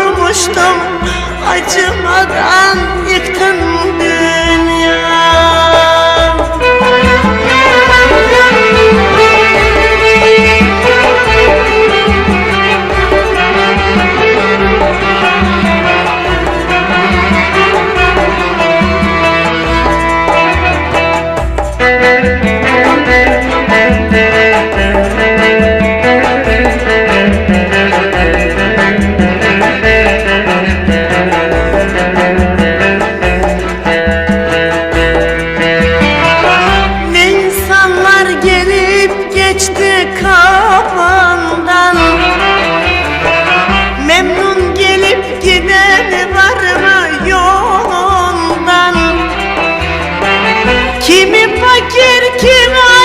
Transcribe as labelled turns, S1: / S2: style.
S1: kurmuştum Acımadan yıktın dünya kapından Memnun gelip giden var mı yolundan? Kimi fakir kimi